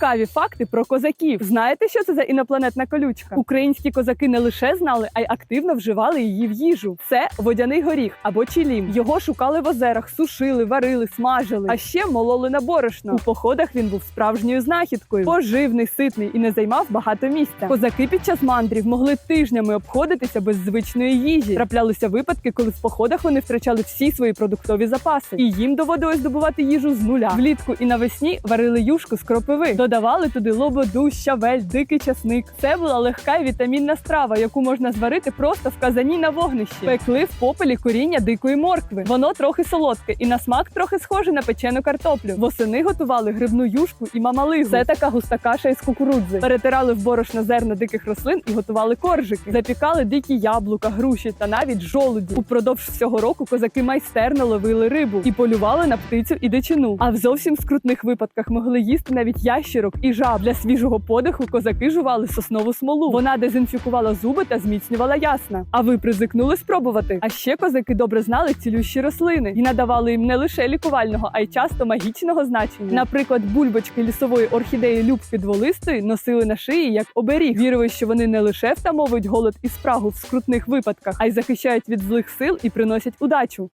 Цікаві факти про козаків. Знаєте, що це за інопланетна колючка? Українські козаки не лише знали, а й активно вживали її в їжу. Це водяний горіх або чілім. Його шукали в озерах, сушили, варили, смажили, а ще мололи на борошно. У походах він був справжньою знахідкою. Поживний, ситний і не займав багато місця. Козаки під час мандрів могли тижнями обходитися без звичної їжі. Траплялися випадки, коли в походах вони втрачали всі свої продуктові запаси, і їм доводилось здобувати їжу з нуля. Влітку і навесні варили юшку з кропиви, додавали туди лободу, щавель, дикий часник. Це була легка і вітамінна страва, яку можна зварити просто в казані на вогнищі. Пекли в попелі коріння дикої моркви. Воно трохи солодке і на смак трохи схоже на печену картоплю. Восени готували грибну юшку і мамалигу. Це така густа каша із кукурудзи. Перетирали в борошно зерна диких рослин і готували коржики. Запікали дикі яблука, груші та навіть жолуді. Упродовж всього року козаки майстерно ловили рибу і полювали на птицю і дичину. А в зовсім скрутних випадках могли їсти навіть ящерок і жаб. Для свіжого подиху козаки жували соснову смолу. Вона дезінфікувала зуби та зміцнювала ясна. А ви призикнули спробувати? А ще козаки добре знали цілющі рослини і надавали їм не лише лікувального, а й часто магічного значення. Наприклад, бульбочки лісової орхідеї любки дволистої носили на шиї як оберіг. Вірили, що вони не лише втамовують голод і спрагу в скрутних випадках, а й захищають від злих сил і приносять удачу.